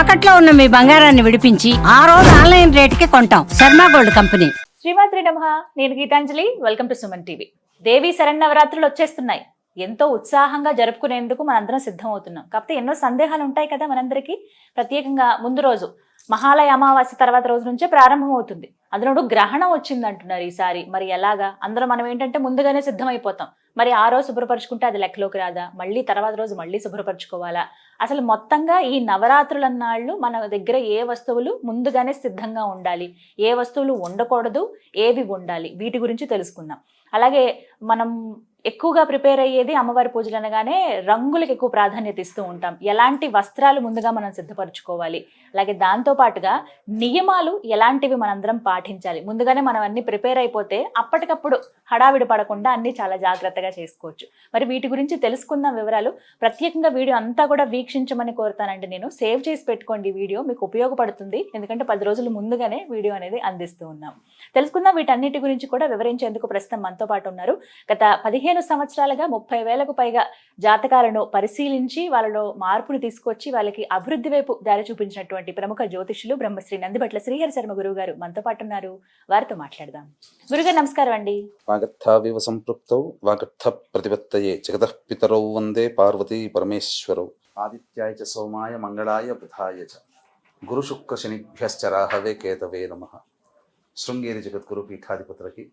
తాకట్లో ఉన్న మీ బంగారాన్ని విడిపించి ఆ రోజు ఆన్లైన్ రేటుకి కొంటాం. Sharma gold company. శ్రీమాత్రి నమ. నేను Geethanjali. Welcome to Suman TV. దేవి శరణవరాత్రులు వచ్చేస్తున్నాయి. ఎంతో ఉత్సాహంగా జరుపుకునేందుకు మనందరం సిద్ధం అవుతున్నాం కాకపోతే ఎన్నో సందేహాలు ఉంటాయి కదా మనందరికీ. ప్రత్యేకంగా ముందు రోజు మహాలయ అమావాస్య తర్వాత రోజు నుంచే ప్రారంభం అవుతుంది అందులో గ్రహణం వచ్చింది అంటున్నారు ఈసారి. మరి ఎలాగా? అందులో మనం ఏంటంటే ముందుగానే సిద్ధమైపోతాం. మరి ఆ రోజు శుభ్రపరచుకుంటే అది లెక్కలోకి రాదా? మళ్ళీ తర్వాత రోజు మళ్ళీ శుభ్రపరచుకోవాలా? అసలు మొత్తంగా ఈ నవరాత్రులన్నాళ్ళు మన దగ్గర ఏ వస్తువులు ముందుగానే సిద్ధంగా ఉండాలి? ఏ వస్తువులు ఉండకూడదు? ఏవి ఉండాలి? వీటి గురించి తెలుసుకుందాం. అలాగే మనం ఎక్కువగా ప్రిపేర్ అయ్యేది అమ్మవారి పూజలు అనగానే రంగులకు ఎక్కువ ప్రాధాన్యత ఇస్తూ ఉంటాం. ఎలాంటి వస్త్రాలు ముందుగా మనం సిద్ధపరచుకోవాలి? అలాగే దాంతో పాటుగా నియమాలు ఎలాంటివి మనందరం పాటించాలి? ముందుగానే మనం అన్ని ప్రిపేర్ అయిపోతే అప్పటికప్పుడు హడావిడి పడకుండా అన్ని చాలా జాగ్రత్తగా చేసుకోవచ్చు. మరి వీటి గురించి తెలుసుకుందాం వివరాలు. ప్రత్యేకంగా వీడియో అంతా కూడా వీక్షించమని కోరుతానండి నేను. సేవ్ చేసి పెట్టుకోండి వీడియో. మీకు ఉపయోగపడుతుంది. ఎందుకంటే పది రోజులు ముందుగానే వీడియో అనేది అందిస్తూ ఉన్నాం. తెలుసుకుందాం వీటన్నిటి గురించి కూడా వివరించేందుకు ప్రస్తుతం మనతో పాటు ఉన్నారు. గత పదిహేను సంవత్సరాలుగా ముప్పై వేలకు పైగా జాతకాలను పరిశీలించి వాళ్ళలో మార్పును తీసుకొచ్చి వాళ్ళకి అభివృద్ధి వైపు దారి చూపించినటువంటి ప్రముఖ జ్యోతిషులు బ్రహ్మశ్రీ నందిబట్ల శ్రీహరి శర్మ గురువు గారు మనతో పాటు ఉన్నారు. వారితో మాట్లాడదాం. గురుగారు నమస్కారం అండి. వాగర్థావివ సంపృక్తౌ వాగర్థ ప్రతిపత్తయే జగతః పితరౌ వందే పార్వతీ పరమేశ్వరౌ. ఆదిత్యాయ చ సోమాయ మంగళాయ బుధాయ చ. గురు శుక్ర శనిభ్యశ్చ రాహవే కేతవే నమ. శృంగేరి జగద్గురు పీఠాధిపతులకి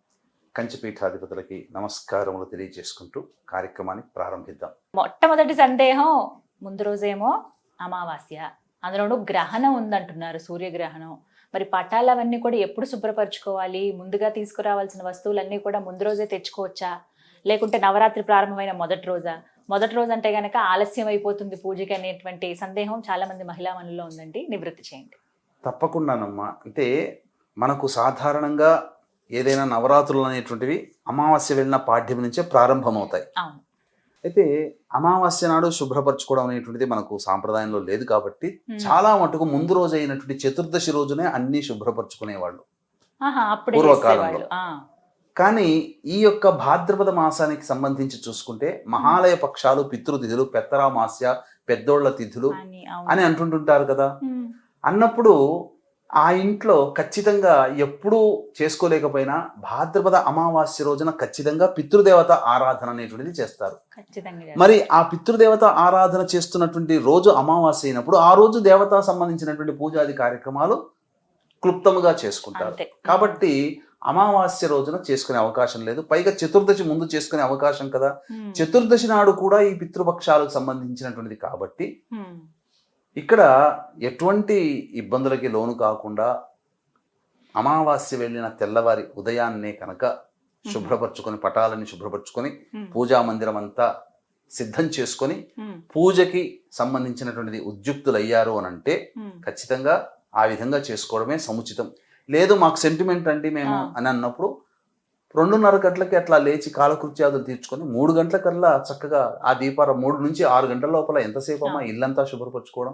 కంచి పీఠాధిపతులకి నమస్కారములు తెలియజేసుకుంటూ కార్యక్రమాన్ని ప్రారంభిద్దాం. మొట్టమొదటి సందేహం ముందు రోజేమో అమావాస్య. అందులోనూ గ్రహణం ఉందంటున్నారు సూర్యగ్రహణం. మరి పటాలు అవన్నీ కూడా ఎప్పుడు శుభ్రపరచుకోవాలి? ముందుగా తీసుకురావాల్సిన వస్తువులన్నీ కూడా ముందు రోజే తెచ్చుకోవచ్చా? లేకుంటే నవరాత్రి ప్రారంభమైన మొదటి రోజా? మొదటి రోజు అంటే గనక ఆలస్యం అయిపోతుంది పూజకి అనేటువంటి సందేహం చాలా మంది మహిళా మనలో ఉందండి. నివృత్తి చేయండి. తప్పకుండానమ్మా. అంటే మనకు సాధారణంగా ఏదైనా నవరాత్రులు అనేటువంటివి అమావాస్య వెళ్ళిన పాఠ్యం నుంచే ప్రారంభమవుతాయి. అయితే అమావాస్య నాడు శుభ్రపరచుకోవడం అనేటువంటిది మనకు సాంప్రదాయంలో లేదు కాబట్టి. చాలా మటుకు ముందు రోజు అయినటువంటి చతుర్దశి రోజునే అన్ని శుభ్రపరచుకునేవాళ్ళు. పూర్వకాలంలో. కానీ ఈ యొక్క భాద్రపద మాసానికి సంబంధించి చూసుకుంటే మహాలయ పక్షాలు పితృతిథులు పెత్తరామాస్య పెద్దోళ్ళ తిథులు అని అంటుంటుంటారు కదా. అన్నప్పుడు ఆ ఇంట్లో ఖచ్చితంగా ఎప్పుడూ చేసుకోలేకపోయినా భాద్రపద అమావాస్య రోజున ఖచ్చితంగా పితృదేవత ఆరాధన అనేటువంటిది చేస్తారు. మరి ఆ పితృదేవత ఆరాధన చేస్తున్నటువంటి రోజు అమావాస్య అయినప్పుడు ఆ రోజు దేవత సంబంధించినటువంటి పూజాది కార్యక్రమాలు క్లుప్తముగా చేసుకుంటారు. కాబట్టి అమావాస్య రోజున చేసుకునే అవకాశం లేదు. పైగా చతుర్దశి ముందు చేసుకునే అవకాశం కదా. చతుర్దశి నాడు కూడా ఈ పితృపక్షాలకు సంబంధించినటువంటిది కాబట్టి ఇక్కడ ఎటువంటి ఇబ్బందులకి లోను కాకుండా అమావాస్య వెళ్ళిన తెల్లవారి ఉదయాన్నే కనుక శుభ్రపరచుకొని పటాలని శుభ్రపరచుకొని పూజా మందిరం అంతా సిద్ధం చేసుకొని పూజకి సంబంధించినటువంటిది ఉద్యుక్తులు అయ్యారు అని అంటే. ఖచ్చితంగా ఆ విధంగా చేసుకోవడమే సముచితం లేదు మాకు సెంటిమెంట్ అండి మేము. అని అన్నప్పుడు రెండున్నర గంటలకి అట్లా లేచి కాలకృత్యాదులు తీర్చుకొని మూడు గంటలకల్లా చక్కగా ఆ దీపారం మూడు నుంచి ఆరు గంటల లోపల ఎంతసేపు అమ్మా. ఇల్లంతా శుభ్రపరచుకోవడం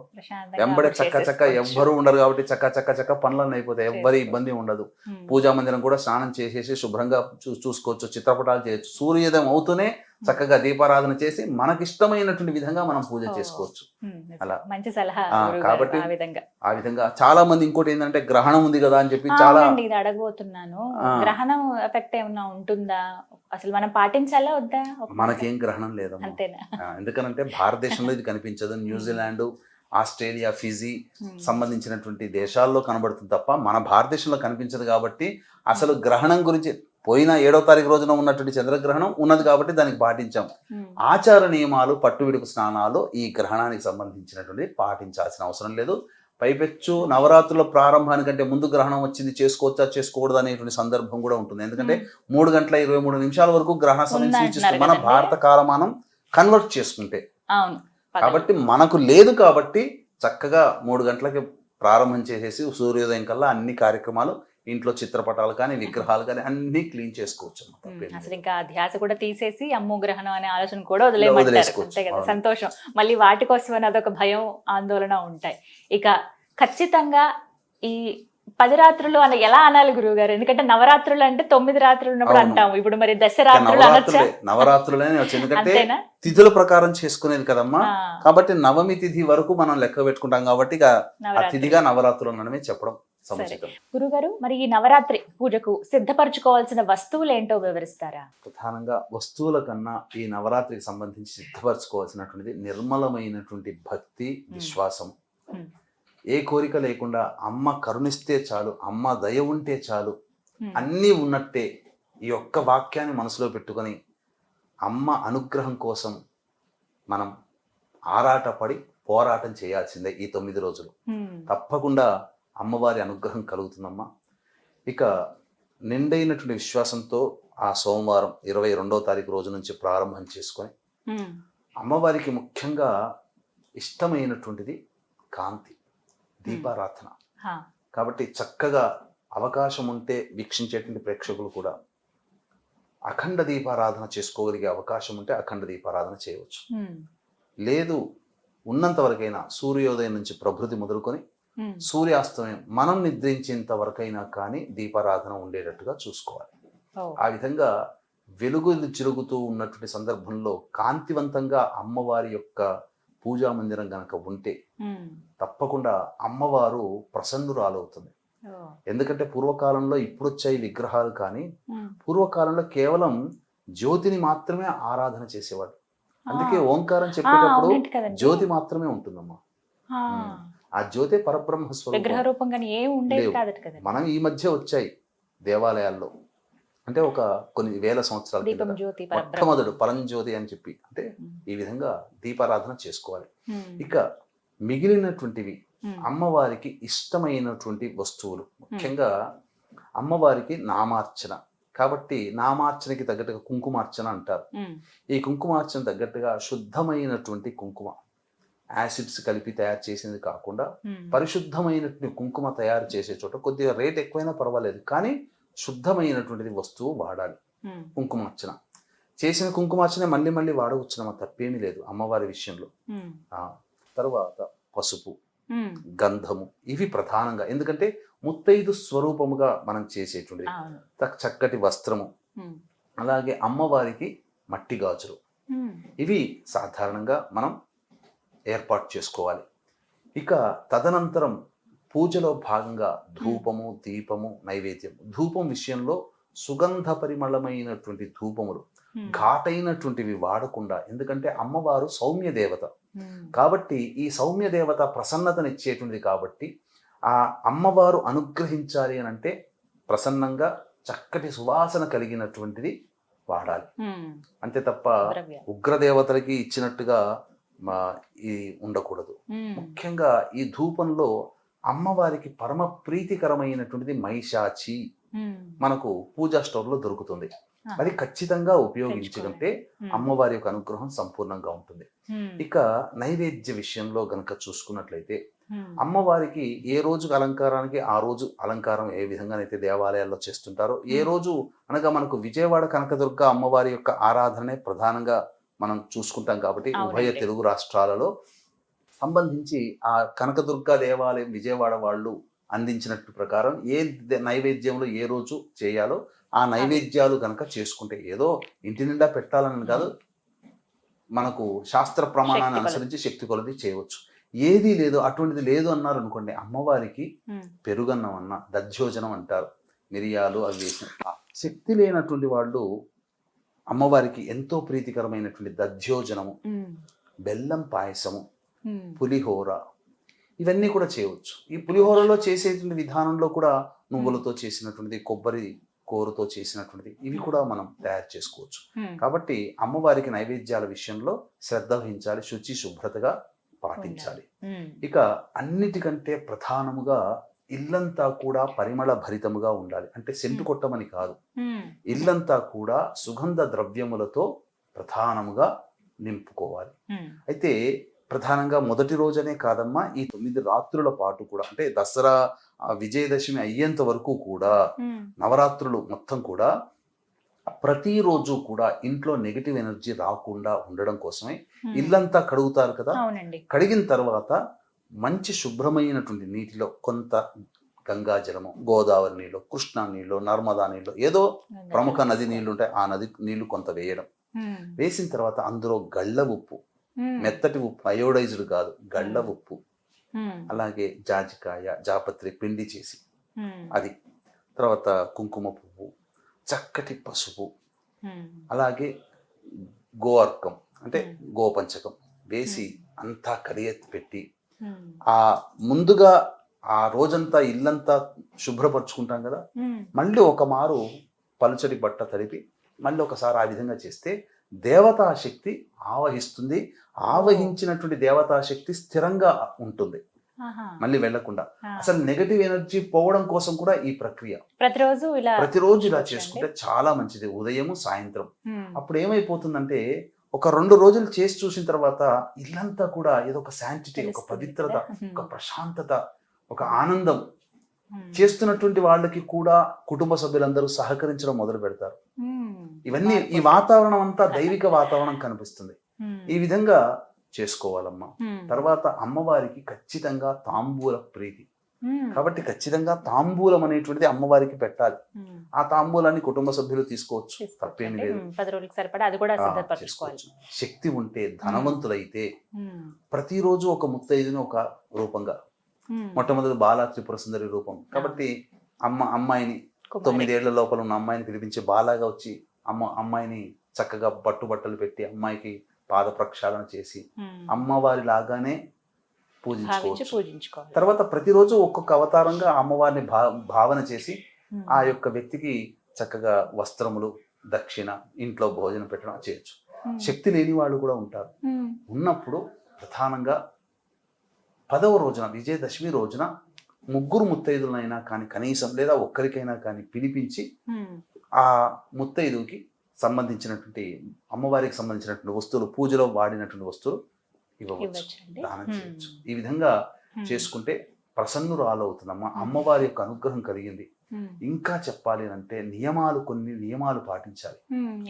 వెంబడే చక్క చక్క. ఎవ్వరు ఉండరు కాబట్టి చక్క చక్క చక్క పనులన్నీ అయిపోతాయి ఎవ్వరి. ఇబ్బంది ఉండదు పూజా మందిరం కూడా స్నానం చేసేసి శుభ్రంగా చూసుకోవచ్చు చిత్రపటాలు చేయొచ్చు సూర్యోదయం అవుతూనే చక్కగా దీపారాధన చేసి మనకిష్టమైనటువంటి విధంగా మనం పూజ. చేసుకోవచ్చు. అలా. మంచి సలహా కాబట్టి ఆ విధంగా. చాలా మంది ఇంకోటి ఏంటంటే గ్రహణం ఉంది కదా అని చెప్పి చాలా ఇది అడగబోతున్నాను. గ్రహణం ఎఫెక్ట్ ఏమన్నా ఉంటుందా? అసలు మనం పాటించాలా వద్దా? మనకేం గ్రహణం ఆ, ఎందుకనంటే భారతదేశంలో ఇది కనిపించదు. న్యూజిలాండ్ ఆస్ట్రేలియా ఫిజీ సంబంధించినటువంటి దేశాల్లో కనబడుతుంది తప్ప మన భారతదేశంలో కనిపించదు కాబట్టి అసలు గ్రహణం గురించి పోయిన ఏడో తారీఖు రోజున ఉన్నటువంటి చంద్రగ్రహణం ఉన్నది కాబట్టి దానికి పాటించాం. ఆచార నియమాలు పట్టువిడుపు స్నానాలు ఈ గ్రహణానికి సంబంధించినటువంటి పాటించాల్సిన అవసరం లేదు. పైపెచ్చు నవరాత్రుల ప్రారంభానికంటే ముందు గ్రహణం వచ్చింది చేసుకోవచ్చా చేసుకోకూడదు అనేటువంటి సందర్భం కూడా ఉంటుంది. ఎందుకంటే మూడు గంటల ఇరవై మూడు నిమిషాల వరకు గ్రహణ సమయం సూచిస్తుంది. మన. భారత కాలమానం కన్వర్ట్ చేసుకుంటే. కాబట్టి మనకు లేదు కాబట్టి చక్కగా మూడు గంటలకి ప్రారంభం చేసేసి సూర్యోదయం కల్లా అన్ని కార్యక్రమాలు ఇంట్లో చిత్రపటాలు కానీ విగ్రహాలు కానీ అన్ని క్లీన్ చేసుకోవచ్చు అన్నమాట. అసలు ఇంకా ధ్యాస కూడా తీసేసి అమ్మో గ్రహణం అనే ఆలోచన కూడా వదిలేయమంటారు. అంతే కదా. సంతోషం. మళ్ళీ వాటి కోసం అని అదొక భయం ఆందోళన ఉంటాయి. ఇక ఖచ్చితంగా ఈ పది రాత్రులు అని ఎలా అనాలి గురువు గారు ఎందుకంటే నవరాత్రులు అంటే తొమ్మిది రాత్రులు ఉన్నప్పుడు. అంటాము. ఇప్పుడు మరి దశరాత్రులు అనొచ్చా? నవరాత్రులే ఎందుకంటే తిథుల ప్రకారం చేసుకునేది కదమ్మా. కాబట్టి నవమి తిథి వరకు మనం లెక్క పెట్టుకుంటాం కాబట్టి ఇక ఆ తిథిగా నవరాత్రులు అనడమే చెప్పడం. గురుగారు మరి ఈ నవరాత్రి పూజకు సిద్ధపరచుకోవాల్సిన వస్తువులు ఏంటో వివరిస్తారా ప్రధానంగా వస్తువుల కన్నా ఈ నవరాత్రికి సంబంధించి సిద్ధపరచుకోవాల్సినటువంటిది నిర్మలమైనటువంటి భక్తి విశ్వాసం. ఏ కోరిక లేకుండా అమ్మ కరుణిస్తే చాలు అమ్మ దయ ఉంటే చాలు. అన్నీ ఉన్నట్టే ఈ ఒక్క వాక్యాన్ని మనసులో పెట్టుకొని అమ్మ అనుగ్రహం కోసం మనం ఆరాటపడి పోరాటం చేయాల్సిందే ఈ తొమ్మిది రోజులు. తప్పకుండా అమ్మవారి అనుగ్రహం కలుగుతుందమ్మా ఇక నిండైనటువంటి విశ్వాసంతో ఆ సోమవారం ఇరవై రెండవ తారీఖు రోజు నుంచి ప్రారంభం చేసుకొని. అమ్మవారికి ముఖ్యంగా ఇష్టమైనటువంటిది కాంతి దీపారాధన. కాబట్టి చక్కగా అవకాశం ఉంటే వీక్షించేటువంటి ప్రేక్షకులు కూడా అఖండ దీపారాధన చేసుకోగలిగే అవకాశం ఉంటే అఖండ దీపారాధన చేయవచ్చు. లేదు ఉన్నంత వరకైనా సూర్యోదయం నుంచి ప్రభృతి మొదలుకొని. సూర్యాస్తమయం మనం నిద్రించేంత వరకైనా కానీ దీపారాధన ఉండేటట్టుగా చూసుకోవాలి. ఆ విధంగా వెలుగులు చిరుగుతూ ఉన్నటువంటి సందర్భంలో కాంతివంతంగా అమ్మవారి యొక్క పూజా మందిరం గనక ఉంటే. తప్పకుండా అమ్మవారు ప్రసన్నురాలవుతుంది. ఎందుకంటే పూర్వకాలంలో ఇప్పుడు వచ్చాయి విగ్రహాలు కానీ. పూర్వకాలంలో కేవలం జ్యోతిని మాత్రమే ఆరాధన చేసేవాడు అందుకే. ఓంకారం చెప్పేటప్పుడు. జ్యోతి మాత్రమే ఉంటుందమ్మా. ఆ జ్యోతే పరబ్రహ్మ స్వరూపం. మనం ఈ మధ్య వచ్చాయి దేవాలయాల్లో. అంటే ఒక కొన్ని వేల సంవత్సరాల మొట్టమొదటి పరంజ్యోతి అని చెప్పి. అంటే. ఈ విధంగా దీపారాధన చేసుకోవాలి. ఇక మిగిలినటువంటివి. అమ్మవారికి ఇష్టమైనటువంటి వస్తువులు. ముఖ్యంగా అమ్మవారికి నామార్చన. కాబట్టి నామార్చనకి తగ్గట్టుగా కుంకుమార్చన అంటారు. ఈ కుంకుమార్చన తగ్గట్టుగా శుద్ధమైనటువంటి కుంకుమ. యాసిడ్స్ కలిపి తయారు చేసింది కాకుండా. పరిశుద్ధమైనటువంటి కుంకుమ తయారు చేసే చోట కొద్దిగా రేట్ ఎక్కువైనా పర్వాలేదు కానీ శుద్ధమైనటువంటిది వస్తువు వాడాలి. కుంకుమార్చన చేసిన కుంకుమార్చన మళ్ళీ మళ్ళీ వాడవచ్చునమ్మా తప్పేమీ లేదు అమ్మవారి విషయంలో. ఆ, తర్వాత పసుపు. గంధము ఇవి ప్రధానంగా ఎందుకంటే ముత్తైదు స్వరూపముగా మనం చక్- చక్కటి వస్త్రము. అలాగే అమ్మవారికి మట్టి గాజులు. ఇవి సాధారణంగా మనం ఏర్పాటు చేసుకోవాలి ఇక తదనంతరం పూజలో భాగంగా ధూపము దీపము నైవేద్యం ధూపం విషయంలో సుగంధ పరిమళమైనటువంటి ధూపములు. ఘాటైనటువంటివి వాడకుండా ఎందుకంటే అమ్మవారు సౌమ్య దేవత. కాబట్టి ఈ సౌమ్య దేవత ప్రసన్నతనిచ్చేటువంటిది కాబట్టి ఆ అమ్మవారు అనుగ్రహించాలి అని అంటే ప్రసన్నంగా చక్కటి సువాసన కలిగినటువంటిది వాడాలి. అంతే తప్ప ఉగ్రదేవతలకి ఇచ్చినట్టుగా మా ఈ ఉండకూడదు. ముఖ్యంగా ఈ ధూపంలో అమ్మవారికి పరమ ప్రీతికరమైనటువంటిది మైషాచి. మనకు పూజా స్టోర్లో దొరుకుతుంది Ah. అది ఖచ్చితంగా ఉపయోగించుకుంటే. అమ్మవారి యొక్క అనుగ్రహం సంపూర్ణంగా ఉంటుంది. ఇక నైవేద్య విషయంలో గనక చూసుకున్నట్లయితే. అమ్మవారికి ఏ రోజుకి అలంకారానికి ఆ రోజు అలంకారం ఏ విధంగానైతే దేవాలయాల్లో చేస్తుంటారో ఏ. రోజు అనగా మనకు విజయవాడ కనకదుర్గ అమ్మవారి యొక్క ఆరాధనే ప్రధానంగా మనం చూసుకుంటాం కాబట్టి ఉభయ. తెలుగు రాష్ట్రాలలో సంబంధించి ఆ కనకదుర్గ దేవాలయం విజయవాడ వాళ్ళు అందించినట్టు ప్రకారం ఏ నైవేద్యంలో ఏ రోజు చేయాలో ఆ నైవేద్యాలు కనుక చేసుకుంటే ఏదో ఇంటి నిండా పెట్టాలని కాదు మనకు శాస్త్ర ప్రమాణాన్ని. అనుసరించి శక్తి కొలది చేయవచ్చు ఏది లేదు అటువంటిది లేదు అన్నారు అనుకోండి అమ్మవారికి. పెరుగన్నం అన్న దధ్యోజనం అంటారు మిరియాలు అవి శక్తి లేనటువంటి వాళ్ళు అమ్మవారికి ఎంతో ప్రీతికరమైనటువంటి దధ్యోజనము. బెల్లం పాయసము. పులిహోర ఇవన్నీ కూడా చేయవచ్చు ఈ పులిహోరలో చేసేటువంటి విధానంలో కూడా నువ్వులతో చేసినటువంటిది కొబ్బరి కూరతో చేసినటువంటిది ఇవి కూడా మనం తయారు చేసుకోవచ్చు. కాబట్టి అమ్మవారికి నైవేద్యాల విషయంలో శ్రద్ధ వహించాలి శుచి శుభ్రతగా పాటించాలి. ఇక అన్నిటికంటే ప్రధానముగా ఇల్లంతా కూడా పరిమళ భరితముగా ఉండాలి అంటే సెంటు. కొట్టమని కాదు. ఇల్లంతా కూడా సుగంధ ద్రవ్యములతో ప్రధానముగా నింపుకోవాలి. అయితే ప్రధానంగా మొదటి రోజనే కాదమ్మా ఈ తొమ్మిది రాత్రుల పాటు కూడా అంటే దసరా విజయదశమి అయ్యేంత వరకు కూడా. నవరాత్రులు మొత్తం కూడా ప్రతిరోజు కూడా ఇంట్లో నెగిటివ్ ఎనర్జీ రాకుండా ఉండడం కోసమే. ఇల్లంతా కడుగుతారు కదా కడిగిన తర్వాత మంచి శుభ్రమైనటువంటి నీటిలో కొంత గంగా జలము గోదావరి నీళ్ళు కృష్ణా నీళ్ళు నర్మదా నీళ్ళు ఏదో ప్రముఖ నది నీళ్ళు ఉంటాయి ఆ నది నీళ్ళు కొంత వేయడం. వేసిన తర్వాత అందులో గళ్ళ ఉప్పు మెత్తటి ఉప్పు అయోడైజ్డ్ కాదు గళ్ళ ఉప్పు. అలాగే జాజికాయ జాపత్రి పిండి చేసి. అది. తర్వాత కుంకుమ పువ్వు చక్కటి పసుపు. అలాగే గో అర్కం అంటే గోపంచకం. వేసి అంతా కడియెత్తి పెట్టి ఆ ముందుగా ఆ రోజంతా ఇల్లంతా శుభ్రపరచుకుంటాం కదా. ఉమ్, మళ్ళీ ఒక మారు పలుచటి బట్ట తడిపి మళ్ళీ ఒకసారి ఆ విధంగా చేస్తే దేవతా శక్తి ఆవహిస్తుంది. ఆవహించినటువంటి దేవతా శక్తి స్థిరంగా ఉంటుంది. మళ్ళీ వెళ్ళకుండా. అసలు నెగటివ్ ఎనర్జీ పోవడం కోసం కూడా ఈ ప్రక్రియ. ప్రతిరోజు ఇలా ప్రతిరోజు ఇలా? చేసుకుంటే చాలా మంచిది. ఉదయము సాయంత్రం. ఉమ్, అప్పుడు ఏమైపోతుందంటే ఒక రెండు రోజులు చేసి చూసిన తర్వాత ఇల్లంతా కూడా ఏదో ఒక శాంటిటీ ఒక పవిత్రత? ఒక ప్రశాంతత ఒక ఆనందం చేస్తున్నటువంటి వాళ్ళకి కూడా కుటుంబ సభ్యులందరూ సహకరించడం మొదలు పెడతారు. ఇవన్నీ ఈ వాతావరణం అంతా దైవిక వాతావరణం కనిపిస్తుంది. ఈ విధంగా చేసుకోవాలమ్మా. తర్వాత అమ్మవారికి ఖచ్చితంగా తాంబూల ప్రీతి. కాబట్టి ఖచ్చితంగా తాంబూలం అనేటువంటిది అమ్మవారికి పెట్టాలి. ఉమ్, ఆ తాంబూలాన్ని కుటుంబ సభ్యులు తీసుకోవచ్చు. తప్పేమీ. లేదు. శక్తి ఉంటే ధనవంతులైతే ఉమ్, ప్రతిరోజు ఒక ముత్తైదుని ఒక రూపంగా మొట్టమొదటి బాలా త్రిపుర సుందరి రూపం. కాబట్టి అమ్మ అమ్మాయిని. తొమ్మిదేళ్ళ లోపల ఉన్న అమ్మాయిని పిలిపించి బాలాగా వచ్చి అమ్మ అమ్మాయిని చక్కగా బట్టు బట్టలు పెట్టి అమ్మాయికి పాద ప్రక్షాళన చేసి అమ్మవారి లాగానే పూజించుకోవచ్చు. పూజించుకోవాలి తర్వాత ప్రతిరోజు ఒక్కొక్క అవతారంగా అమ్మవారిని భావన చేసి ఆ యొక్క వ్యక్తికి చక్కగా వస్త్రములు దక్షిణ ఇంట్లో భోజనం పెట్టడం చేయొచ్చు. శక్తి లేని వాళ్ళు కూడా ఉంటారు. ఉన్నప్పుడు ప్రధానంగా పదవ రోజున విజయదశమి రోజున ముగ్గురు ముత్తైదులైనా కానీ కనీసం లేదా ఒక్కరికైనా కానీ పిలిపించి ఆ ముత్తైదుకి సంబంధించినటువంటి అమ్మవారికి సంబంధించినటువంటి వస్తువులు పూజలో వాడినటువంటి వస్తువులు ఇవ్వవచ్చు. ఇవ్వచ్చండి. దానం చేయవచ్చు ఈ విధంగా చేసుకుంటే ప్రసన్నురాలు అవుతుందమ్మా అమ్మవారి యొక్క అనుగ్రహం కలిగింది. ఇంకా చెప్పాలి అంటే నియమాలు కొన్ని నియమాలు పాటించాలి?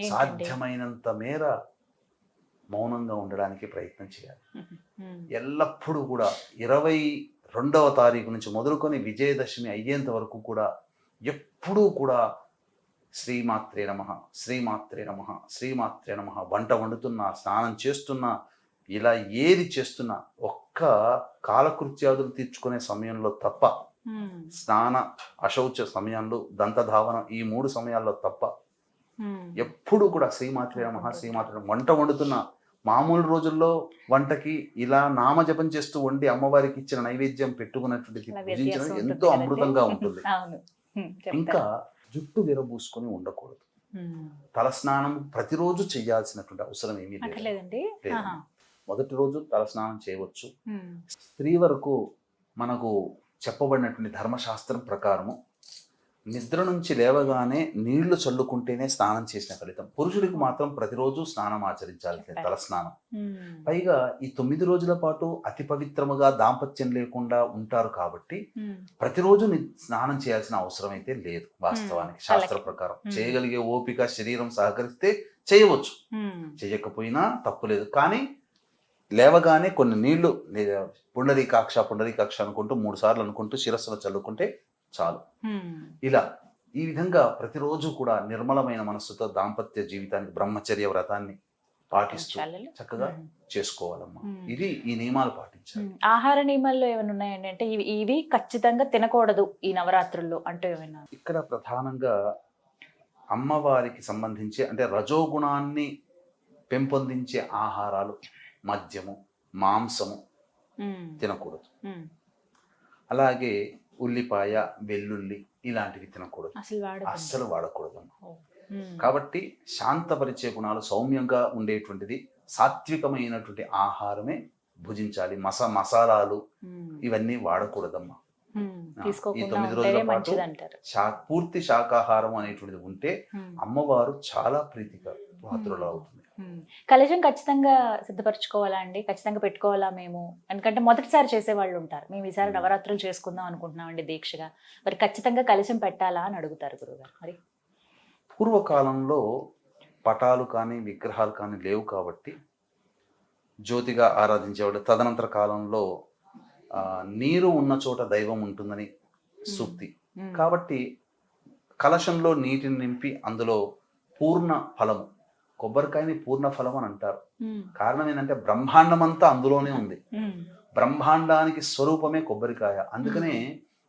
సాధ్యమైనంత మేర మౌనంగా ఉండడానికి ప్రయత్నం చేయాలి. ఎల్లప్పుడూ కూడా ఇరవై రెండవ తారీఖు నుంచి మొదలుకొని విజయదశమి అయ్యేంత వరకు కూడా ఎప్పుడూ కూడా శ్రీమాత్రే నమ శ్రీమాత్రే నమ శ్రీమాత్రే నమ. వంట వండుతున్నా స్నానం చేస్తున్నా ఇలా ఏది చేస్తున్నా ఒక్క కాలకృత్యాదులు తీర్చుకునే సమయంలో తప్ప స్నాన అశౌచ సమయంలో దంతధావన ఈ మూడు సమయాల్లో తప్ప ఎప్పుడు కూడా శ్రీమాత్రే నమ శ్రీమాత్రే. వంట వండుతున్న. మామూలు రోజుల్లో వంటకి ఇలా నామజపం చేస్తూ వండి అమ్మవారికి ఇచ్చిన నైవేద్యం పెట్టుకున్నటువంటిది ఉంటుంది ఎంతో? అమృతంగా ఉంటుంది. ఇంకా జుట్టు విరబూసుకొని ఉండకూడదు. తలస్నానం ప్రతిరోజు చేయాల్సినటువంటి అవసరం ఏమీ లేదు. మొదటి రోజు తలస్నానం చేయవచ్చు. స్త్రీ వరకు మనకు చెప్పబడినటువంటి ధర్మశాస్త్రం ప్రకారము నిద్ర నుంచి లేవగానే నీళ్ళు చల్లుకుంటేనే స్నానం చేసిన ఫలితం. పురుషుడికి మాత్రం ప్రతిరోజు స్నానం ఆచరించాల్సింది చెప్పారు. తలస్నానం. పైగా ఈ తొమ్మిది రోజుల పాటు అతి పవిత్రముగా దాంపత్యం లేకుండా ఉంటారు కాబట్టి ప్రతిరోజు ని- స్నానం చేయాల్సిన అవసరం అయితే లేదు వాస్తవానికి. శాస్త్ర. ప్రకారం. చేయగలిగే ఓపిక శరీరం సహకరిస్తే చేయవచ్చు. చేయకపోయినా తప్పులేదు కానీ లేవగానే కొన్ని నీళ్ళు పుండరీకాక్ష పుండరీకాక్ష అనుకుంటూ మూడు సార్లు అనుకుంటూ శిరస్సులో చల్లుకుంటే చాలు. ఇలా ఈ విధంగా ప్రతిరోజు కూడా నిర్మలమైన మనస్సుతో దాంపత్య జీవితాన్ని బ్రహ్మచర్య వ్రతాన్ని పాటిస్తూ. చక్కగా. చేసుకోవాలమ్మా. ఇది ఈ నియమాలు పాటించాలి. ఆహార నియమాల్లో ఏమైనా ఉన్నాయండి? అంటే ఇవి ఇవి ఖచ్చితంగా తినకూడదు ఈ నవరాత్రుల్లో అంటూ ఏమైనా? ఇక్కడ ప్రధానంగా అమ్మవారికి సంబంధించి అంటే రజోగుణాన్ని పెంపొందించే ఆహారాలు మద్యము మాంసము తినకూడదు. అలాగే ఉల్లిపాయ వెల్లుల్లి ఇలాంటివి తినకూడదు. అస్సలు వాడకూడదు. కాబట్టి శాంతపరిచే గుణాలు సౌమ్యంగా ఉండేటువంటిది సాత్వికమైనటువంటి ఆహారమే భుజించాలి. మస మసాలాలు ఇవన్నీ వాడకూడదమ్మా. ఈ తొమ్మిది రోజుల పాటు పూర్తి శాకాహారం అనేటువంటిది ఉంటే అమ్మవారు చాలా ప్రీతిగా పాత్రలు అవుతుంది. కలశం ఖచ్చితంగా సిద్ధపరచుకోవాలా అండి? ఖచ్చితంగా పెట్టుకోవాలా మేము? ఎందుకంటే మొదటిసారి చేసే వాళ్ళు ఉంటారు. మేము ఈసారి. నవరాత్రులు చేసుకుందాం అనుకుంటున్నాం అండి దీక్షగా. మరి ఖచ్చితంగా కలశం పెట్టాలా అని అడుగుతారు గురుగారు మరి? పూర్వకాలంలో పటాలు కానీ విగ్రహాలు కానీ లేవు కాబట్టి జ్యోతిగా ఆరాధించేవాడు తదనంతర కాలంలో ఆ, నీరు ఉన్న చోట దైవం ఉంటుందని సూక్తి. కాబట్టి కలశంలో నీటిని నింపి అందులో పూర్ణ ఫలము కొబ్బరికాయని పూర్ణ ఫలం అని అంటారు. కారణం ఏంటంటే బ్రహ్మాండమంతా అందులోనే ఉంది. బ్రహ్మాండానికి స్వరూపమే కొబ్బరికాయ అందుకనే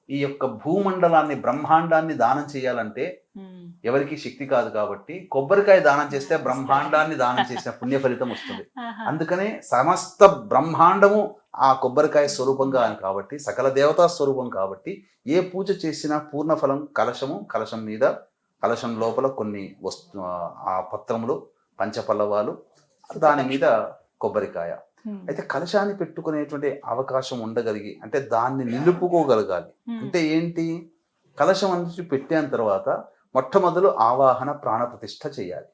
ఈ యొక్క భూమండలాన్ని బ్రహ్మాండాన్ని దానం చేయాలంటే. ఎవరికి శక్తి కాదు కాబట్టి కొబ్బరికాయ దానం చేస్తే బ్రహ్మాండాన్ని దానం చేసిన పుణ్య ఫలితం వస్తుంది. అందుకనే సమస్త బ్రహ్మాండము ఆ కొబ్బరికాయ స్వరూపంగా అని కాబట్టి సకల దేవతా స్వరూపం కాబట్టి ఏ పూజ చేసినా పూర్ణ ఫలం కలశము కలశం మీద కలశం లోపల కొన్ని వస్తు ఆ పత్రములు పంచపల్లవాలు దాని మీద కొబ్బరికాయ. అయితే కలశాన్ని పెట్టుకునేటువంటి అవకాశం ఉండగలిగి అంటే దాన్ని నిలుపుకోగలగాలి. అంటే ఏంటి కలశం అనేది పెట్టిన తర్వాత మొట్టమొదలు ఆవాహన ప్రాణప్రతిష్ఠ చేయాలి.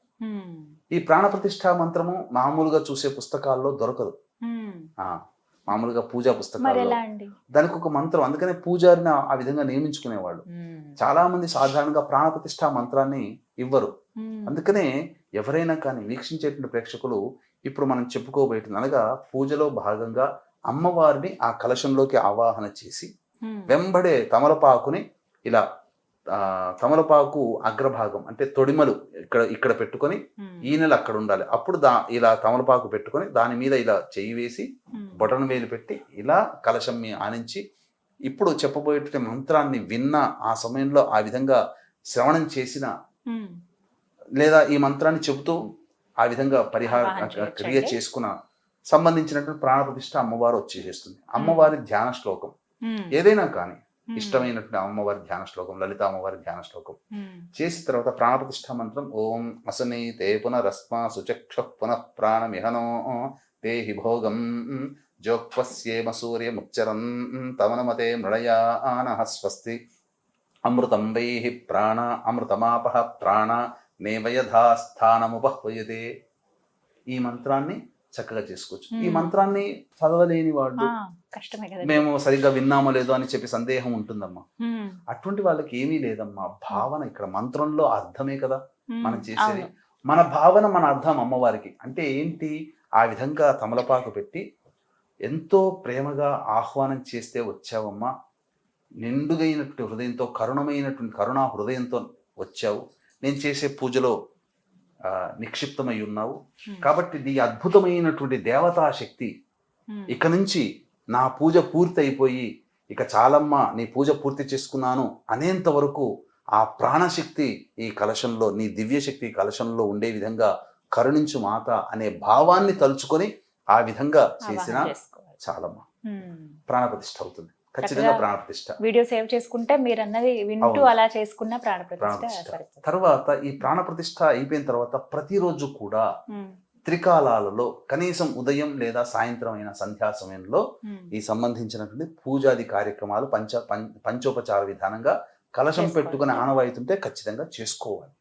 ఈ ప్రాణప్రతిష్ఠ మంత్రము మామూలుగా చూసే పుస్తకాల్లో దొరకదు మామూలుగా పూజా అండి దానికి ఒక మంత్రం అందుకనే పూజారిని ఆ- విధంగా నియమించుకునేవాళ్ళు. చాలా మంది సాధారణంగా ప్రాణప్రతిష్ఠ మంత్రాన్ని ఇవ్వరు. అందుకనే ఎవరైనా కానీ వీక్షించేటువంటి ప్రేక్షకులు ఇప్పుడు మనం చెప్పుకోబోయేది అనగా పూజలో భాగంగా అమ్మవారిని ఆ కలశంలోకి ఆవాహన చేసి. వెంబడే తమలపాకుని ఇలా తమలపాకు అగ్రభాగం అంటే తొడిమలు ఇక్కడ ఇక్కడ పెట్టుకొని. ఈనెలు అక్కడ ఉండాలి అప్పుడు దా ఇలా తమలపాకు పెట్టుకొని దాని మీద ఇలా చెయ్యి వేసి. బొటన వేలు పెట్టి ఇలా కలశం మీ ఆనించి ఇప్పుడు చెప్పబోయేటువంటి మంత్రాన్ని విన్న ఆ సమయంలో ఆ విధంగా శ్రవణం చేసిన. లేదా ఈ మంత్రాన్ని చెబుతూ ఆ విధంగా పరిహార. క్రియ చేసుకున్న సంబంధించినటువంటి ప్రాణప్రతిష్ఠ అమ్మవారు వచ్చేసేస్తుంది అమ్మవారి ధ్యాన శ్లోకం. ఏదైనా కానీ. ఇష్టమైనటువంటి అమ్మవారి ధ్యాన శ్లోకం లలిత అమ్మవారి ధ్యాన శ్లోకం. చేసిన తర్వాత ప్రాణప్రతిష్ఠ మంత్రం ఓం అసనీతే పునరస్మా సుచక్ష పునః ప్రాణమిహనో దేహి భోగం జోక్వస్యేమ సూర్యముచ్చరం తమనమతే మృళయానః స్వస్తి అమృతం వైః ప్రాణ అమృతమాపః ప్రాణ నేవయధా స్థానముపహ్వయతే ఈ మంత్రాన్ని చక్కగా చేసుకోవచ్చు. ఈ. మంత్రాన్ని చదవలేని వాళ్ళు మేము సరిగ్గా విన్నామో లేదో అని చెప్పి సందేహం ఉంటుందమ్మా. అటువంటి వాళ్ళకి ఏమీ లేదమ్మా. భావన ఇక్కడ మంత్రంలో అర్థమే కదా. మనం చేసేది. మన భావన మన అర్థం అమ్మవారికి. అంటే ఏంటి? ఆ విధంగా తమలపాకు పెట్టి ఎంతో ప్రేమగా ఆహ్వానం చేస్తే వచ్చావమ్మా. నిండుగైనటువంటి హృదయంతో కరుణమైనటువంటి కరుణా హృదయంతో వచ్చావు. నేను చేసే పూజలో నిక్షిప్తమై ఉన్నావు. కాబట్టి నీ అద్భుతమైనటువంటి దేవతా శక్తి. ఇక నుంచి నా పూజ పూర్తి అయిపోయి ఇక చాలమ్మా నీ పూజ పూర్తి చేసుకున్నాను అనేంత వరకు ఆ ప్రాణశక్తి ఈ కలశంలో నీ దివ్యశక్తి కలశంలో ఉండే విధంగా కరుణించు మాత అనే భావాన్ని తలుచుకొని ఆ విధంగా చేసిన. చాలమ్మా. ప్రాణప్రతిష్ఠ అవుతుంది ఖచ్చితంగా చక్కగా ప్రాణప్రతిష్ఠ వీడియో సేవ్ చేసుకుంటే మీరు అన్నది వింటూ. అలా చేసుకున్న సరిపోతుంది తర్వాత ఈ ప్రాణప్రతిష్ఠ అయిపోయిన తర్వాత ప్రతిరోజు కూడా. త్రికాలాలలో కనీసం ఉదయం లేదా సాయంత్రం అయిన సంధ్యా సమయంలో. ఈ సంబంధించినటువంటి పూజాది కార్యక్రమాలు పంచ పంచోపచార విధానంగా కలశం. పెట్టుకుని ఆనవాయితుంటే ఖచ్చితంగా చేసుకోవాలి.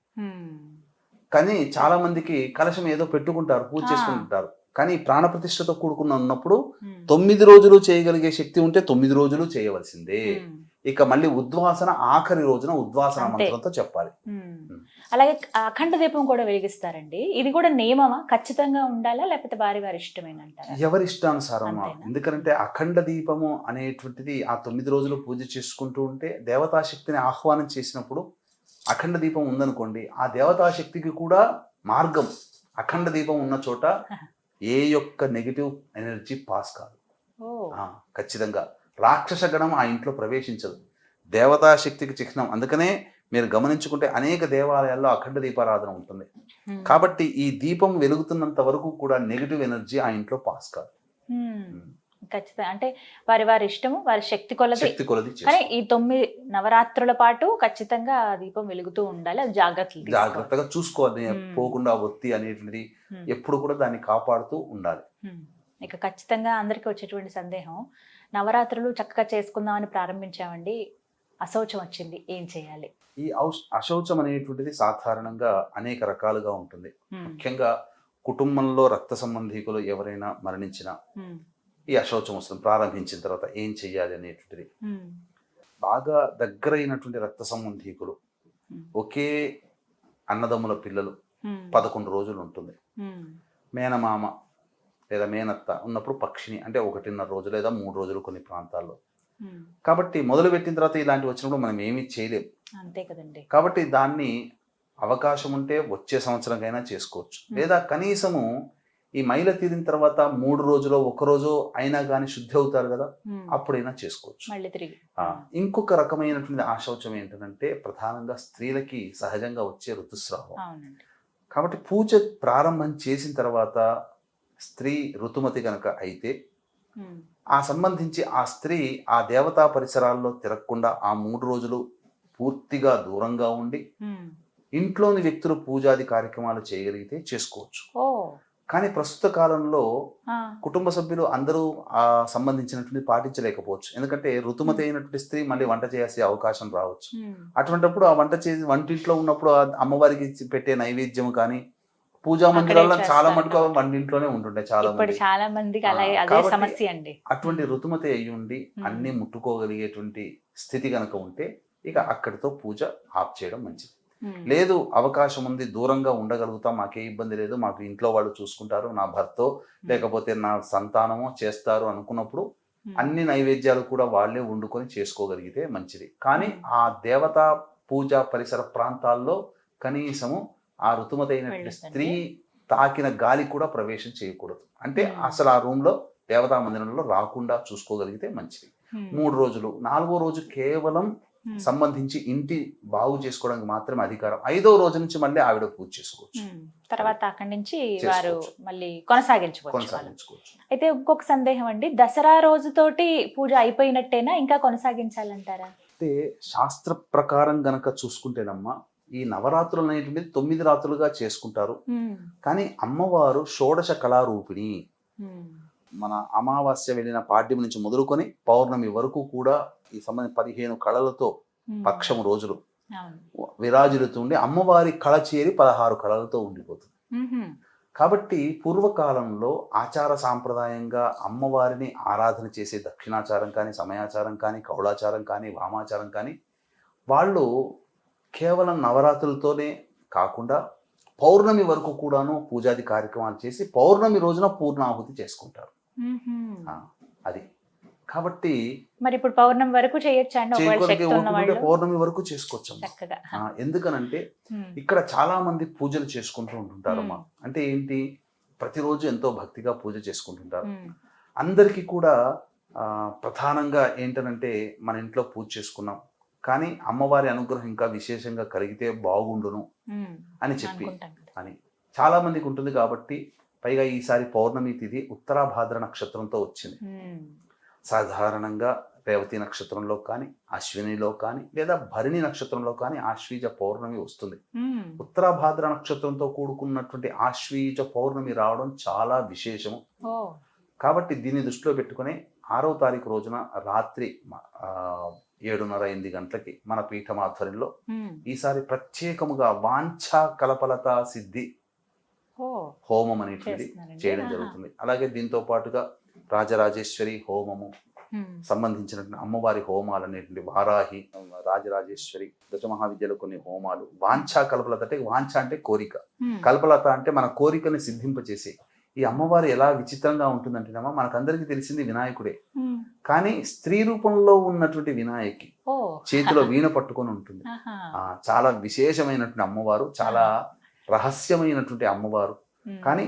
కానీ చాలా మందికి కలశం ఏదో పెట్టుకుంటారు పూజ. చేసుకుంటారు కానీ ప్రాణప్రతిష్ఠతో కూడుకున్న ఉన్నప్పుడు ఉమ్. తొమ్మిది రోజులు చేయగలిగే శక్తి ఉంటే తొమ్మిది రోజులు చేయవలసిందే ఉమ్. ఇక మళ్ళీ ఉద్వాసన ఆఖరి రోజున ఉద్వాసన. మంత్రంతో చెప్పాలి ఉమ్. అలాగే అఖండ దీపం కూడా వెలిగిస్తారండి ఇది కూడా నియమమా ఖచ్చితంగా ఉండాలా లేకపోతే వారి వారి ఇష్టమేనా ఎవరి ఇష్టానుసారమా అంతేనా? ఎందుకంటే అఖండ దీపము అనేటువంటిది ఆ తొమ్మిది రోజులు పూజ చేసుకుంటూ ఉంటే దేవతాశక్తిని ఆహ్వానం చేసినప్పుడు అఖండ దీపం ఉందనుకోండి ఆ దేవతాశక్తికి కూడా మార్గం అఖండ దీపం ఉన్న చోట ఏ యొక్క నెగిటివ్ ఎనర్జీ పాస్ కాదు ఖచ్చితంగా రాక్షస గణం ఆ ఇంట్లో ప్రవేశించదు దేవతాశక్తికి చిహ్నం అందుకనే మీరు గమనించుకుంటే అనేక దేవాలయాల్లో అఖండ దీపారాధన ఉంటుంది. కాబట్టి ఈ దీపం వెలుగుతున్నంత వరకు కూడా నెగిటివ్ ఎనర్జీ ఆ ఇంట్లో పాస్ కాదు. ఖచ్చితంగా అంటే వారి వారి ఇష్టము వారి శక్తి కొలది శక్తి కొలది కానీ. ఈ తొమ్మిది నవరాత్రుల పాటు ఖచ్చితంగా ఆ దీపం వెలుగుతూ ఉండాలి అది జాగ్రత్తలు తీసుకోవాలి. జాగ్రత్తగా చూసుకోవాలి. పోకుండా ఒత్తి అనేటువంటిది. ఎప్పుడు కూడా దాన్ని కాపాడుతూ ఉండాలి. ఇక ఖచ్చితంగా అందరికీ వచ్చేటువంటి సందేహం నవరాత్రులు చక్కగా చేసుకుందామని ప్రారంభించామండి అశౌచం వచ్చింది ఏం చేయాలి ఈ అశౌచం అనేటువంటిది సాధారణంగా అనేక రకాలుగా ఉంటుంది. ముఖ్యంగా కుటుంబంలో రక్త సంబంధీకులు ఎవరైనా మరణించినా. ఈ అశౌచం వస్తుంది ప్రారంభించిన తర్వాత ఏం చెయ్యాలి అనేటువంటిది. బాగా దగ్గరైనటువంటి రక్త సంబంధీకులు. ఒకే అన్నదమ్ముల పిల్లలు. పదకొండు రోజులు ఉంటుంది. మేనమామ లేదా మేనత్త ఉన్నప్పుడు పక్షిని అంటే ఒకటిన్నర రోజు లేదా మూడు రోజులు కొన్ని ప్రాంతాల్లో. కాబట్టి మొదలు పెట్టిన తర్వాత ఇలాంటివి వచ్చినప్పుడు మనం ఏమీ చేయలేం. అంతే కదండి. కాబట్టి దాన్ని అవకాశం ఉంటే వచ్చే సంవత్సరంకైనా చేసుకోవచ్చు. లేదా కనీసము ఈ మైల తీరిన తర్వాత మూడు రోజులు ఒక రోజు అయినా కానీ శుద్ధి అవుతారు కదా. అప్పుడైనా చేసుకోవచ్చు. ఇంకొక రకమైనటువంటి ఆశౌచం ఏంటంటే ప్రధానంగా స్త్రీలకి సహజంగా వచ్చే ఋతుస్రావం. కాబట్టి పూజ ప్రారంభం చేసిన తర్వాత స్త్రీ ఋతుమతి కనుక అయితే ఉమ్. ఆ సంబంధించి ఆ స్త్రీ ఆ దేవతా పరిసరాల్లో తిరగకుండా ఆ మూడు రోజులు పూర్తిగా దూరంగా ఉండి ఉమ్. ఇంట్లోని వ్యక్తులు పూజాది కార్యక్రమాలు చేయగలిగితే చేసుకోవచ్చు కానీ ప్రస్తుత కాలంలో. కుటుంబ సభ్యులు అందరూ ఆ సంబంధించినటువంటి పాటించలేకపోవచ్చు ఎందుకంటే ఋతుమతి అయినటువంటి స్త్రీ మళ్ళీ వంట చేసే అవకాశం రావచ్చు ఉమ్. అటువంటప్పుడు ఆ వంట చేసి వంటింట్లో ఉన్నప్పుడు అమ్మవారికి పెట్టే నైవేద్యం కానీ పూజా మందిరాల్లో చాలా మటుకు. వంటింట్లోనే ఉంటుంటాయి చాలా మంది చాలా మందికి అలా ఆ, అదే కాబట్టి సమస్య అండి అటువంటి ఋతుమతి అయి ఉండి Hmm. అన్ని ముట్టుకోగలిగేటువంటి స్థితి కనుక ఉంటే ఇక అక్కడితో పూజ ఆఫ్ చేయడం మంచిది. లేదు అవకాశం ఉంది దూరంగా ఉండగలుగుతాం మాకే ఇబ్బంది లేదు మాకు ఇంట్లో వాళ్ళు చూసుకుంటారు నా భర్తో లేకపోతే నా సంతానమో చేస్తారు అనుకున్నప్పుడు ఉమ్. అన్ని నైవేద్యాలు కూడా వాళ్ళే వండుకొని చేసుకోగలిగితే మంచిది కానీ ఆ దేవతా పూజ పరిసర ప్రాంతాల్లో కనీసము ఆ వెళ్ళొద్దండి. స్త్రీ తాకిన గాలి కూడా ప్రవేశం చేయకూడదు అంటే Hmm. అసలు ఆ రూమ్లో దేవతా మందిరంలో రాకుండా చూసుకోగలిగితే మంచిది. మూడు రోజులు నాలుగో రోజు కేవలం. సంబంధించి ఇంటి బాగు చేసుకోవడానికి మాత్రమే అధికారం ఐదో రోజు నుంచి మళ్ళీ ఆవిడ పూజ చేసుకోవచ్చు ఉమ్. తర్వాత అక్కడి నుంచి వారు. మళ్ళీ కొనసాగించుకోవచ్చు అయితే ఇంకొక సందేహం అండి దసరా రోజుతోటి పూజ అయిపోయినట్టేనా ఇంకా కొనసాగించాలంటారా అయితే శాస్త్ర ప్రకారం గనక చూసుకుంటేనమ్మా ఈ నవరాత్రులు అనేటువంటిది తొమ్మిది రాత్రులుగా చేసుకుంటారు ఉమ్. కానీ అమ్మవారు షోడశ కళారూపిణి. మన అమావాస్య వెళ్ళిన పాడ్యం నుంచి మొదలుకొని పౌర్ణమి వరకు కూడా ఈ సంబంధించిన పదిహేను కళలతో. పక్షం రోజులు. విరాజిల్లుతుండి అమ్మవారి కళ చేరి పదహారు కళలతో ఉండిపోతుంది. కాబట్టి పూర్వకాలంలో ఆచార సాంప్రదాయంగా అమ్మవారిని ఆరాధన చేసే దక్షిణాచారం కానీ సమయాచారం కానీ కౌళాచారం కానీ వామాచారం కానీ వాళ్ళు కేవలం నవరాత్రులతోనే కాకుండా పౌర్ణమి వరకు కూడాను పూజాది కార్యక్రమాలు చేసి పౌర్ణమి రోజున పూర్ణాహుతి చేసుకుంటారు. అది. కాబట్టి మరి ఇప్పుడు పౌర్ణమి వరకు చేయొచ్చా అండి? ఒకవేళ చేయకొనికే శక్తి ఉన్న ఓపిక వాళ్ళు ఉంటే పౌర్ణమి వరకు చేసుకోవచ్చు ఎందుకనంటే. ఇక్కడ చాలా మంది పూజలు చేసుకుంటూ ఉంటుంటారమ్మా అంటే ఏంటి? ప్రతిరోజు ఎంతో భక్తిగా పూజ చేసుకుంటుంటారు. అందరికీ కూడా ఆ, ప్రధానంగా ఏంటనంటే మన ఇంట్లో పూజ చేసుకున్నాం. కానీ అమ్మవారి అనుగ్రహం ఇంకా విశేషంగా కలిగితే బాగుండును. అని చెప్పి. అని. చాలా మందికి ఉంటుంది కాబట్టి పైగా ఈసారి పౌర్ణమి తిథి ఉత్తరాభాద్ర నక్షత్రంతో వచ్చింది. సాధారణంగా రేవతి నక్షత్రంలో కానీ అశ్వినిలో కానీ లేదా భరణి నక్షత్రంలో కానీ ఆశ్వీజ పౌర్ణమి వస్తుంది. ఉత్తరాభాద్ర నక్షత్రంతో కూడుకున్నటువంటి ఆశ్వీజ పౌర్ణమి రావడం చాలా విశేషము కాబట్టి దీన్ని దృష్టిలో పెట్టుకుని ఆరవ తారీఖు రోజున రాత్రి ఏడున్నర ఎనిమిది గంటలకి మన పీఠం ఆధ్వర్యంలో. ఈసారి ప్రత్యేకముగా వాంఛా కలపలత సిద్ధి హోమం అనేటువంటిది. చేయడం. జరుగుతుంది అలాగే దీంతో పాటుగా రాజరాజేశ్వరి హోమము. సంబంధించినటువంటి అమ్మవారి హోమాలు అనేటువంటి వారాహి రాజరాజేశ్వరి దశమహావిద్యలో కొన్ని హోమాలు. వాంఛా కల్పలత అంటే వాంఛ అంటే కోరిక. కల్పలత అంటే మన కోరికని సిద్ధింపచేసి. ఈ అమ్మవారు ఎలా విచిత్రంగా ఉంటుందంటేనమ్మా మనకందరికీ తెలిసింది వినాయకుడే. కానీ స్త్రీ రూపంలో ఉన్నటువంటి వినాయకి చేతిలో వీణ పట్టుకొని ఉంటుంది. చాలా విశేషమైనటువంటి అమ్మవారు చాలా రహస్యమైనటువంటి అమ్మవారు. కానీ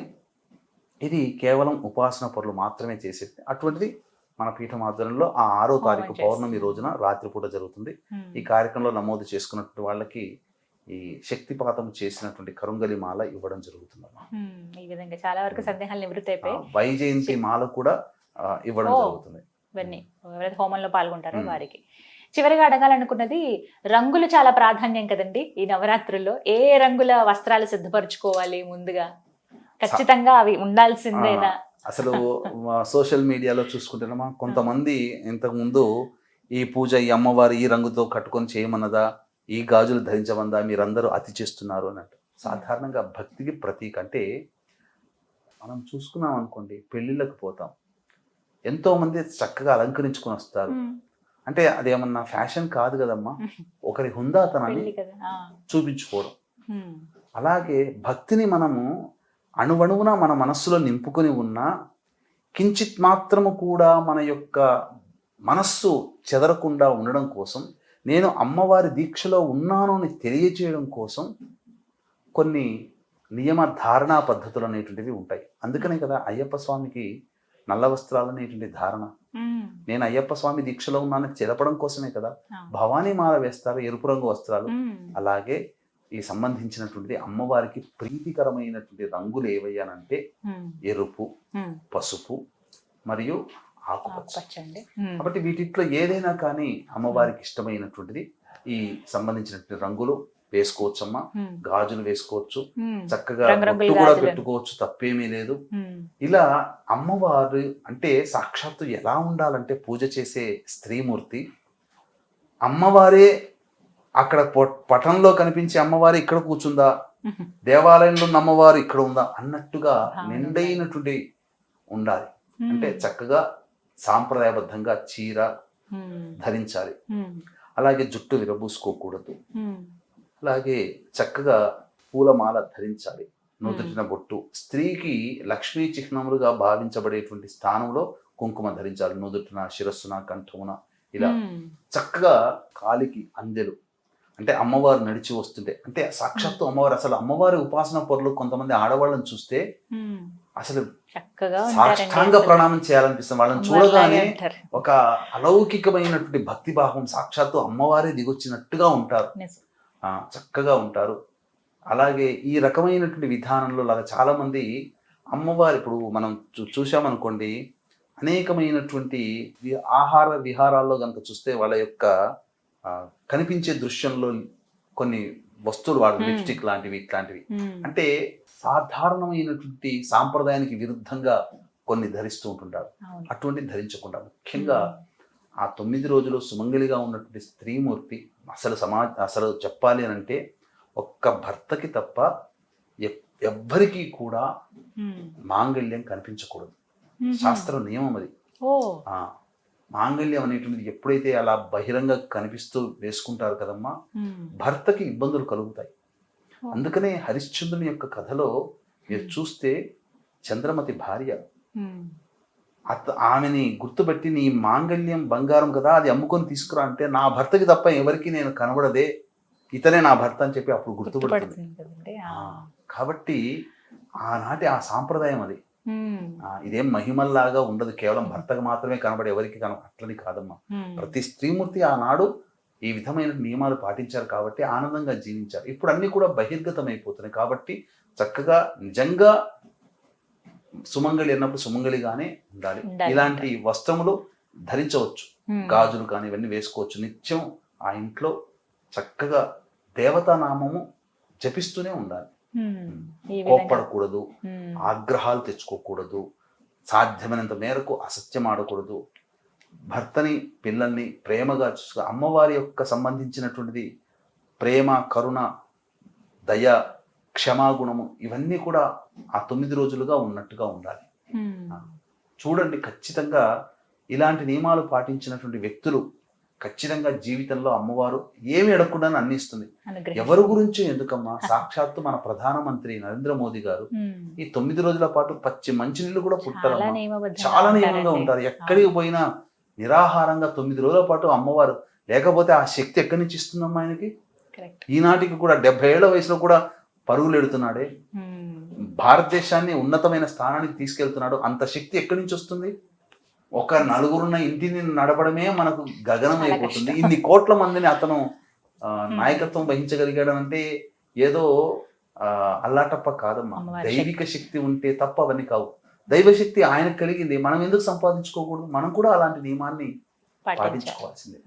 ఇది కేవలం ఉపాసన పనులు మాత్రమే చేసేది అటువంటిది మన పీఠం ఆధ్వర్యంలో ఆ ఆరో తారీఖు. పౌర్ణమి రోజున రాత్రిపూట జరుగుతుంది. ఈ కార్యక్రమంలో నమోదు చేసుకున్నటువంటి వాళ్ళకి ఈ శక్తిపాతం చేసినటువంటి కరుంగలి మాల ఇవ్వడం జరుగుతుంది. ఈ విధంగా చాలా వరకు సందేహాలు నివృత్తి అయిపోయి వైజయంతి మాల కూడా ఇవ్వడం. జరుగుతుంది ఇవన్నీ ఎవరైతే హోమంలో పాల్గొంటారో. వారికి చివరిగా అడగాలనుకున్నది రంగులు చాలా ప్రాధాన్యం కదండి ఈ నవరాత్రుల్లో ఏ రంగుల వస్త్రాలు సిద్ధపరచుకోవాలి ముందుగా ఖచ్చితంగా అవి ఉండాల్సిందేనా అసలు సోషల్ మీడియాలో చూసుకుంటున్నామా కొంతమంది ఇంతకు ముందు ఈ పూజ ఈ అమ్మవారు ఈ రంగుతో కట్టుకొని చేయమన్నదా ఈ గాజులు ధరించమందా మీరందరూ అతి చేస్తున్నారు అన్నట్టు సాధారణంగా భక్తికి ప్రతీక అంటే మనం చూసుకున్నాం అనుకోండి పెళ్ళిళ్ళకి పోతాం ఎంతో మంది చక్కగా అలంకరించుకొని వస్తారు. అంటే అదేమన్నా ఫ్యాషన్ కాదు కదమ్మా ఒకరి హుందాతనాన్ని. చూపించుకోవడం. అలాగే భక్తిని మనము అణువణువున మన మనస్సులో నింపుకొని ఉన్నా కించిత్ మాత్రము కూడా మన యొక్క మనస్సు చెదరకుండా ఉండడం కోసం నేను అమ్మవారి దీక్షలో ఉన్నాను అని తెలియచేయడం కోసం కొన్ని నియమ ధారణా పద్ధతులు అనేటువంటివి ఉంటాయి అందుకనే కదా అయ్యప్ప స్వామికి నల్ల వస్త్రాలు అనేటువంటి ధారణ. నేను అయ్యప్ప స్వామి దీక్షలో ఉన్నానని తెలపడం కోసమే కదా. భవానీ మాల వేస్తారు ఎరుపు రంగు వస్త్రాలు. అలాగే ఈ సంబంధించినటువంటి అమ్మవారికి ప్రీతికరమైనటువంటి రంగులు ఏవయ్యానంటే. ఎరుపు. పసుపు మరియు ఆకుపచ్చ. కాబట్టి వీటిట్లో ఏదైనా కానీ అమ్మవారికి ఇష్టమైనటువంటిది ఈ సంబంధించినటువంటి రంగులు వేసుకోవచ్చమ్మా మ్మ్. గాజులు వేసుకోవచ్చు. చక్కగా బొట్టు కూడా. పెట్టుకోవచ్చు తప్పేమీ లేదు. ఇలా అమ్మవారు అంటే సాక్షాత్తు ఎలా ఉండాలంటే పూజ చేసే స్త్రీమూర్తి అమ్మవారే అక్కడ పటంలో కనిపించే అమ్మవారు ఇక్కడ కూర్చుందా. దేవాలయంలో ఉన్న అమ్మవారు ఇక్కడ ఉందా అన్నట్టుగా నిండైనటువంటి ఉండాలి. అంటే చక్కగా సాంప్రదాయబద్ధంగా చీర. ధరించాలి. అలాగే జుట్టు విరబూసుకోకూడదు. అలాగే చక్కగా పూలమాల ధరించాలి నుదుటిన బొట్టు స్త్రీకి లక్ష్మీ చిహ్నములుగా భావించబడేటువంటి స్థానంలో కుంకుమ ధరించాలి నుదుటిన శిరస్సున కంఠమున ఇలా. చక్కగా కాలికి అందెలు అంటే అమ్మవారు నడిచి వస్తుంటే అంటే సాక్షాత్తు అమ్మవారు అసలు అమ్మవారి ఉపాసన పొరలు కొంతమంది ఆడవాళ్ళని చూస్తే. అసలు సాష్టాంగ అసలు. ప్రణామం చేయాలనిపిస్తుంది వాళ్ళని చూడగానే. ఒక అలౌకికమైనటువంటి భక్తి భావం సాక్షాత్తు అమ్మవారే దిగొచ్చినట్టుగా ఉంటారు చక్కగా ఉంటారు అలాగే ఈ రకమైనటువంటి విధానంలో లాగా చాలా మంది అమ్మవారు ఇప్పుడు మనం చూ చూసామనుకోండి అనేకమైనటువంటి ఆహార విహారాల్లో కనుక చూస్తే వాళ్ళ యొక్క ఆ, కనిపించే దృశ్యంలో కొన్ని వస్తువులు వాడు. లిప్స్టిక్ లాంటివి ఇట్లాంటివి. అంటే సాధారణమైనటువంటి సాంప్రదాయానికి విరుద్ధంగా కొన్ని ధరిస్తూ ఉంటుంటారు. అటువంటి ధరించకుండా ముఖ్యంగా ఆ తొమ్మిది రోజులు సుమంగళిగా ఉన్నటువంటి స్త్రీమూర్తి అసలు సమాజ అసలు చెప్పాలి అని అంటే ఒక్క భర్తకి తప్ప ఎవ్వరికీ కూడా. మాంగళ్యం కనిపించకూడదు. శాస్త్ర నియమం అది మాంగళ్యం అనేటువంటిది ఎప్పుడైతే అలా బహిరంగ కనిపిస్తూ వేసుకుంటారు కదమ్మా మ్మ్. భర్తకి ఇబ్బందులు కలుగుతాయి. అందుకనే హరిశ్చంద్రుని యొక్క కథలో మీరు చూస్తే చంద్రమతి భార్య. అత ఆమెని గుర్తుపెట్టి నీ మాంగళ్యం బంగారం కదా అది అమ్ముకొని తీసుకురా అంటే నా భర్తకి తప్ప ఎవరికి నేను కనబడదే ఇతనే నా భర్త అని చెప్పి అప్పుడు గుర్తుపడుతుంది కాబట్టి ఆనాటి ఆ సాంప్రదాయం అది ఇదేం మహిమల్లాగా ఉండదు. కేవలం భర్తకు మాత్రమే కనబడి ఎవరికి కన అట్లని కాదమ్మా. మ్మ్. ప్రతి స్త్రీమూర్తి ఆనాడు ఈ విధమైన నియమాలు పాటించారు కాబట్టి ఆనందంగా జీవించారు. ఇప్పుడు అన్ని కూడా బహిర్గతం అయిపోతున్నాయి కాబట్టి చక్కగా నిజంగా సుమంగళి అన్నప్పుడు సుమంగళిగానే ఉండాలి. ఉండాలి. ఇలాంటి వస్త్రములు ధరించవచ్చు. గాజులు కానీ ఇవన్నీ వేసుకోవచ్చు. నిత్యం ఆ ఇంట్లో చక్కగా దేవతానామము జపిస్తూనే ఉండాలి. కోప్పడకూడదు. ఆగ్రహాలు తెచ్చుకోకూడదు సాధ్యమైనంత మేరకు అసత్యం ఆడకూడదు భర్తని పిల్లల్ని ప్రేమగా చూసుకో అమ్మవారి యొక్క సంబంధించినటువంటిది ప్రేమ కరుణ దయ క్షమాగుణము ఇవన్నీ కూడా ఆ తొమ్మిది రోజులుగా ఉన్నట్టుగా ఉండాలి. చూడండి ఖచ్చితంగా ఇలాంటి నియమాలు పాటించినటువంటి వ్యక్తులు ఖచ్చితంగా జీవితంలో అమ్మవారు ఏమి ఇస్తుంది. అనుగ్రహించు. ఎవరి గురించి ఎందుకమ్మా? సాక్షాత్తు మన ప్రధానమంత్రి నరేంద్ర మోదీ గారు. ఈ తొమ్మిది రోజుల పాటు పచ్చి మంచినీళ్ళు కూడా నియమబద్ధంగా చాలా నియమంగా. ఉంటారు. ఎక్కడికి పోయినా నిరాహారంగా తొమ్మిది రోజుల పాటు అమ్మవారు లేకపోతే ఆ శక్తి ఎక్కడి నుంచి ఇస్తుందమ్మా ఆయనకి? ఈనాటికి కూడా డెబ్బై ఏళ్ళ వయసులో కూడా పరుగులు ఎడుతున్నాడే. భారతదేశాన్ని ఉన్నతమైన స్థానానికి తీసుకెళ్తున్నాడు. అంత శక్తి ఎక్కడి నుంచి వస్తుంది? ఒక నలుగురున్న ఇంటిని నడపడమే మనకు గగనం అయిపోతుంది. ఇన్ని కోట్ల మందిని అతను ఆ, నాయకత్వం వహించగలిగాడు అంటే ఏదో ఆ, అల్లాటప్ప కాదమ్మా. దైవిక శక్తి ఉంటే తప్ప అవన్నీ కావు. దైవశక్తి ఆయనకు కలిగింది. మనం ఎందుకు సంపాదించుకోకూడదు? మనం కూడా అలాంటి నియమాన్ని పాటించుకోవాల్సిందే.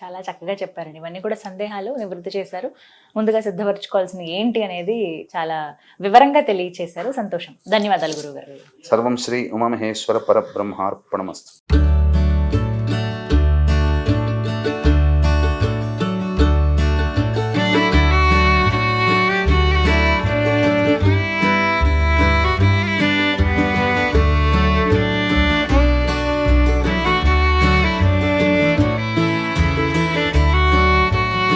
చాలా చక్కగా చెప్పారండి. ఇవన్నీ కూడా సందేహాలు నివృత్తి చేశారు. ముందుగా సిద్ధపరచుకోవాల్సింది ఏంటి అనేది చాలా వివరంగా తెలియచేశారు. సంతోషం. ధన్యవాదాలు గురువు గారు సర్వం శ్రీ ఉమామహేశ్వర పరబ్రహ్మార్పణమస్తు.